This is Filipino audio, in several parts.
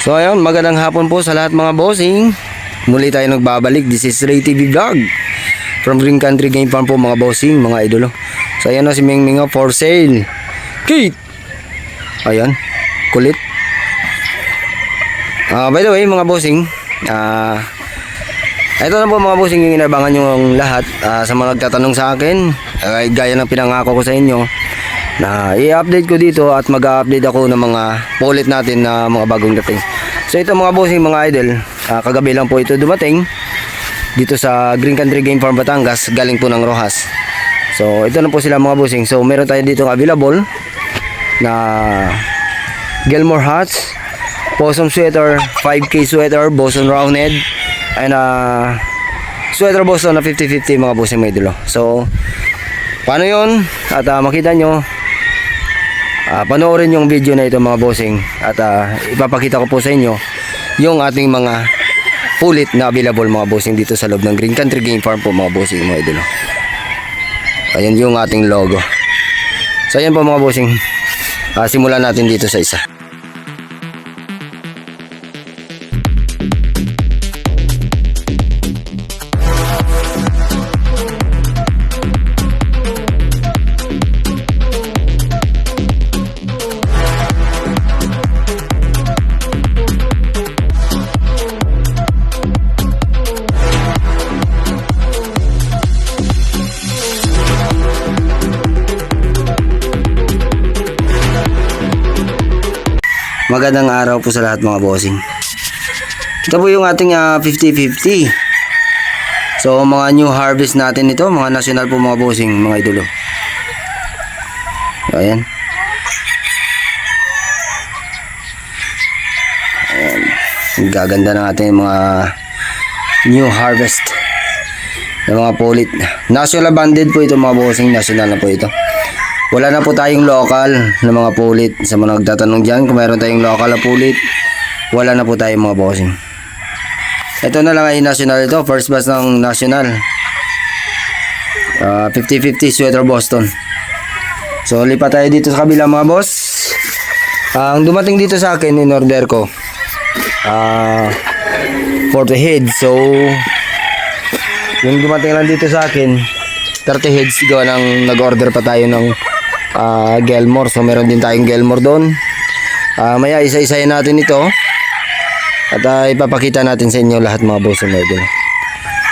So ayun, magandang hapon po sa lahat mga bossing. Muli tayo nagbabalik. This is Ray TV Vlog. From Green Country Game Farm po mga bossing, mga idolo. So ayan na si Ming Ming oh, for sale. Kate! Ayan, kulit. Ah, by the way mga bossing, ah ito na po mga bossing yung inabangan yung lahat ah, sa mga nagtatanong sa akin. Ay, gaya ng pinangako ko sa inyo na i-update ko dito at mag-update ako ng mga pulit natin na mga bagong dating. So ito mga bossing, mga idol, ah, kagabi lang po ito dumating dito sa Green Country Game Farm Batangas, galing po ng Rojas. So ito na po sila mga bossing. So meron tayo dito available na Gilmore hats, Possum sweater, 5K sweater, Boson roundhead, and uh, sweater Boston na 50-50 mga bossing mga idolo. So, paano yon At ah, makita nyo, Ah, panoorin yung video na ito mga bossing at ah, ipapakita ko po sa inyo yung ating mga pulit na available mga bossing dito sa loob ng Green Country Game Farm po mga bossing mga idolo. Ayan yung ating logo. So ayan po mga bossing. Ah, simulan natin dito sa isa. Magandang araw po sa lahat mga bossing. Ito po yung ating ah, 50-50. So mga new harvest natin ito, mga national po mga bossing, mga idolo. So, ayan. Ayan. Gaganda ng ating mga new harvest ng mga pulit. National banded po ito mga bossing, national na po ito. Wala na po tayong local na mga pulit. Sa mga nagtatanong dyan, kung mayroon tayong local na pulit, wala na po tayong mga bossing. Ito na lang ay national ito. First batch ng national. Ah, 50-50 sweater Boston. So, lipat tayo dito sa kabila mga boss. Ang dumating dito sa akin, in order ko, ah, 40 heads. So, yung dumating lang dito sa akin, 30 heads gawa ng nag-order pa tayo ng ah, Gelmore. So meron din tayong Gelmore doon. Ah, maya isa-isayin natin ito. At ah, ipapakita natin sa inyo lahat mga boss mga idol.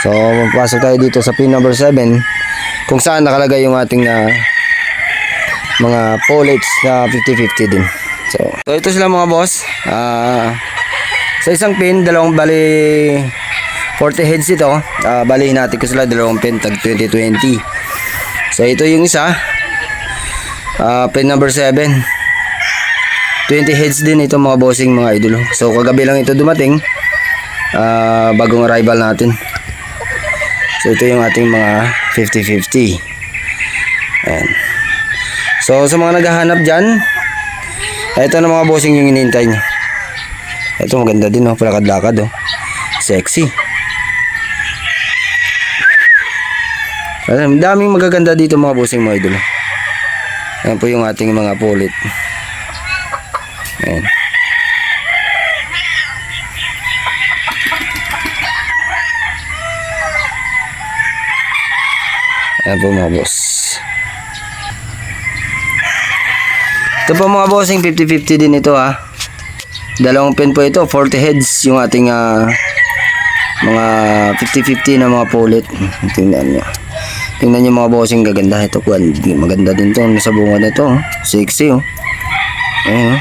So pasok tayo dito sa pin number 7 kung saan nakalagay yung ating ah, mga pullets na 50-50 din. So, so ito sila mga boss. Ah, sa isang pin, dalawang bali 40 heads ito. Ah, balihin natin ko sila dalawang pin tag 2020. So ito yung isa. Ah, pin number 7. 20 heads din ito mga bossing mga idol. So kagabi lang ito dumating. Ah, bagong arrival natin. So ito yung ating mga 50-50. Ayan. So sa mga naghahanap dyan, ito na mga bossing yung inintay nyo. Ito maganda din oh, palakad-lakad oh. Sexy. Daming magaganda dito mga bossing mga idol. Ayan po yung ating mga pulit. Ayan. Ayan po mga boss. Ito po mga bossing 50-50 din ito ha. Dalawang pin po ito, 40 heads yung ating ah, mga 50-50 na mga pulit. Tingnan nyo. Tingnan nyo mga bossing gaganda. Ito po, maganda din to. Sa bunga na ito. oh. Sexy oh. Ayan oh.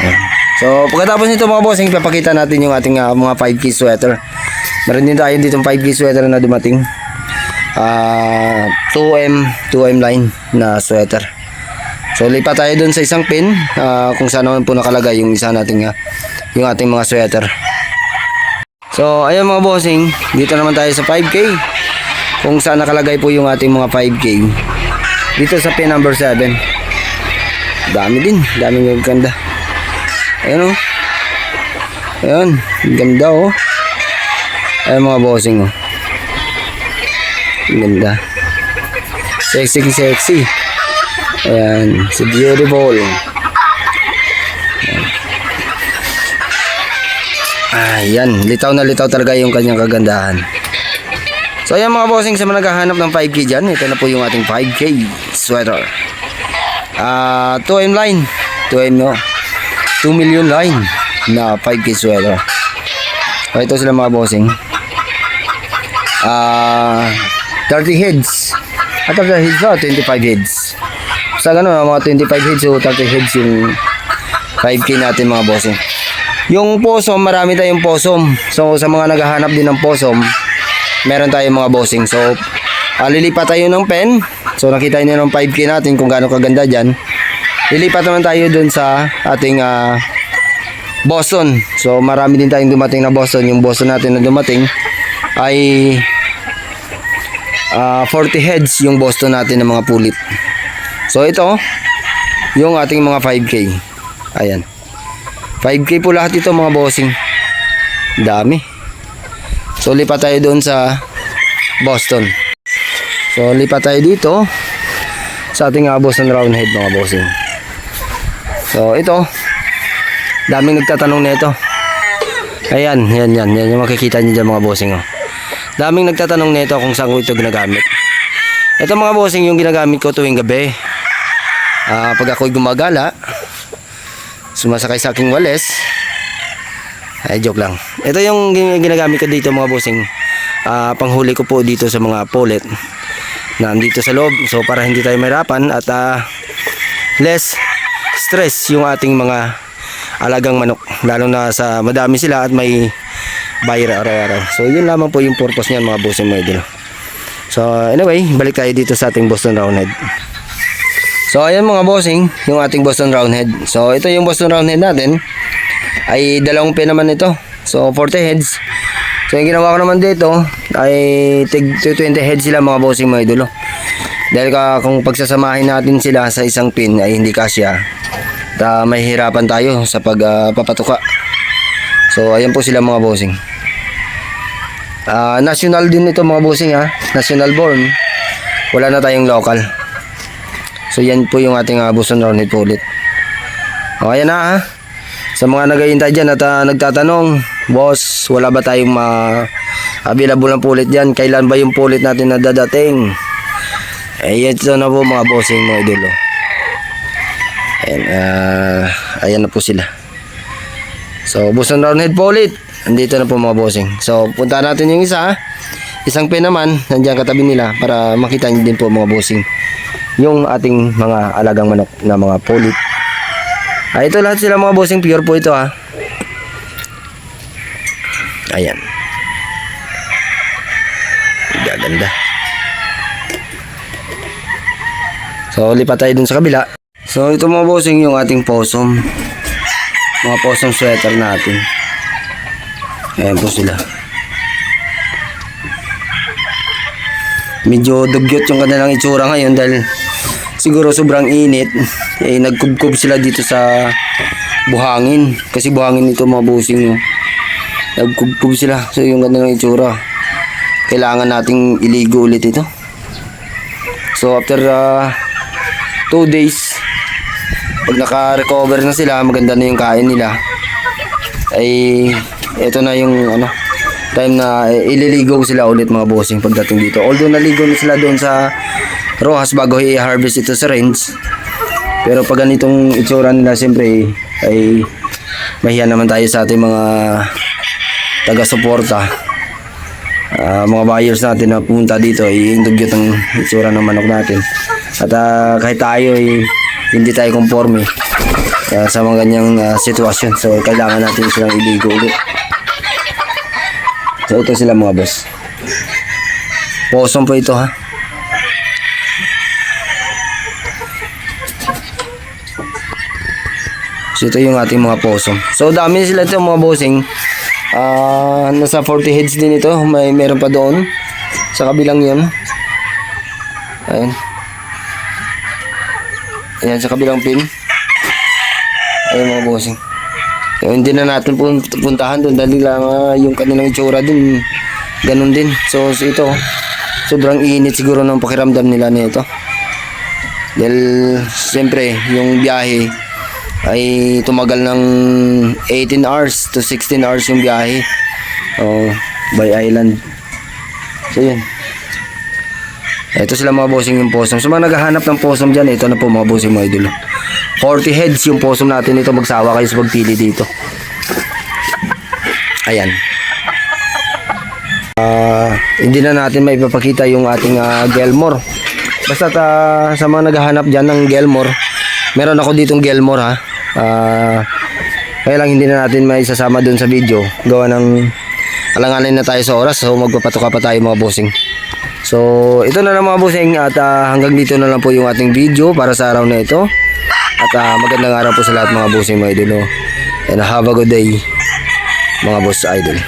Ayan. So, pagkatapos nito mga bossing, papakita natin yung ating ah, mga 5K sweater. Meron din tayo dito 5K sweater na dumating. Ah, 2M, 2M line na sweater. So lipat tayo dun sa isang pin ah, kung saan naman po nakalagay yung isa nating ah, yung ating mga sweater. So ayun mga bossing, dito naman tayo sa 5K. Kung saan nakalagay po yung ating mga 5K. Dito sa pin number 7. Dami din, daming ganda. Ayun oh. Ayun, ganda oh. Ayun mga bossing oh. Ganda. Sexy sexy. Ayan, si beautiful. Ayan, litaw na litaw talaga yung kanyang kagandahan. So ayan mga bossing sa mga naghahanap ng 5K dyan, ito na po yung ating 5K sweater. Ah, 2M line. 2M no. 2 million line na 5K sweater. So ito sila mga bossing. Ah, 30 heads. At 30 heads oh, 25 heads. Sa ganun, mga 25 heads o 30 heads yung 5K natin mga bossing. Yung posom, marami tayong posom. So sa mga naghahanap din ng posom, meron tayong mga bossing. So ah, lilipat tayo ng pen. So nakita niyo ng 5K natin kung gaano kaganda diyan. Lilipat naman tayo dun sa ating ah, Boston. So marami din tayong dumating na Boston. Yung Boston natin na dumating ay ah, 40 heads yung Boston natin ng mga pulit. So ito, yung ating mga 5K. Ayan. 5K po lahat ito mga bossing. Dami. So lipat tayo doon sa Boston. So lipat tayo dito sa ating uh, Boston Roundhead mga bossing. So ito, daming nagtatanong nito. Ayan, yan, yan, yan yung makikita niyo dyan mga bossing. Oh. Daming nagtatanong nito kung saan ko ito ginagamit. Ito mga bossing yung ginagamit ko tuwing gabi. Ah, pag ako'y gumagala, sumasakay sa aking wales. Ay, joke lang. Ito yung gin- ginagamit ko dito mga bossing. Ah, panghuli ko po dito sa mga polet na andito sa loob. So para hindi tayo mahirapan at ah, less stress yung ating mga alagang manok. Lalo na sa madami sila at may buyer araw-araw. So yun lamang po yung purpose niyan mga bossing mga idol. So anyway, balik tayo dito sa ating Boston Roundhead. So ayan mga bossing, yung ating Boston Roundhead. So ito yung Boston Roundhead natin. Ay dalawang pin naman ito. So 40 heads. So yung ginawa ko naman dito ay tig 20 heads sila mga bossing mga idolo. Dahil ka, kung pagsasamahin natin sila sa isang pin ay hindi kasya. Ta may hirapan tayo sa pagpapatuka. so ayan po sila mga bossing. Ah, national din ito mga bossing ha. National born. Wala na tayong local. So yan po yung ating uh, Boston Roundhead po ulit. O ayan na ha. Sa mga nagahintay dyan at ah, nagtatanong, Boss, wala ba tayong ma available ng pulit dyan? Kailan ba yung pulit natin na dadating? Eh, ito na po mga bossing mga idolo. Ayan, ah, ayan na po sila. So, Boston Roundhead po ulit. Andito na po mga bossing. So, punta natin yung isa. Isang pin naman, nandiyan katabi nila para makita niyo din po mga bossing yung ating mga alagang manok na mga polit. Ah, ito lahat sila mga bossing pure po ito ha. Ayan. Gaganda. So, lipat tayo dun sa kabila. So, ito mga bossing yung ating possum. Mga possum sweater natin. Ayan po sila. Medyo dugyot yung kanilang itsura ngayon dahil siguro sobrang init. Eh, nagkubkob sila dito sa buhangin. Kasi buhangin ito mga bossing. No? Nagkubkob sila. So, yung kanilang itsura. Kailangan nating iligo ulit ito. So, after uh, two days, pag naka-recover na sila, maganda na yung kain nila, ay ito na yung ano, time na eh, ililigo sila ulit mga bossing pagdating dito. Although naligo na sila doon sa Rojas bago i-harvest ito sa range. Pero pag ganitong itsura nila siyempre ay mahiya naman tayo sa ating mga taga-suporta. Ah, mga buyers natin na pumunta dito ay indugyot ang itsura ng manok natin. At ah, kahit tayo ay hindi tayo conforme ah, sa mga ganyang ah, sitwasyon. So kailangan natin silang iligo ulit. So ito sila mga boss. Posom po ito ha. So ito yung ating mga posom. So dami sila ito mga bossing. Ah, nasa 40 heads din ito. May meron pa doon sa kabilang 'yan. Ayun. Ayan sa kabilang pin. Ayun mga bossing. So, hindi na natin pun- puntahan doon dahil lang ah, yung kanilang itsura din ganun din. So, so ito sobrang init siguro ng pakiramdam nila nito. Dahil siyempre yung biyahe ay tumagal ng 18 hours to 16 hours yung biyahe. Oh, by island. So yun. Ito sila mga bossing yung possum. So mga naghahanap ng possum dyan, ito na po mga bossing mga idol. 40 heads yung possum natin ito. Magsawa kayo sa pagpili dito. Ayan. Ah, hindi na natin maipapakita yung ating ah, Gelmore. Basta sa mga naghahanap dyan ng Gelmore, meron ako ditong Gelmore ha. Ah, kaya lang hindi na natin may sasama dun sa video. Gawa ng alanganin na tayo sa oras. So magpapatuka pa tayo mga bossing. So ito na lang mga bossing at ah, hanggang dito na lang po yung ating video para sa araw na ito. At ah, magandang araw po sa lahat mga bossing mga idol. oh. And have a good day mga boss idol.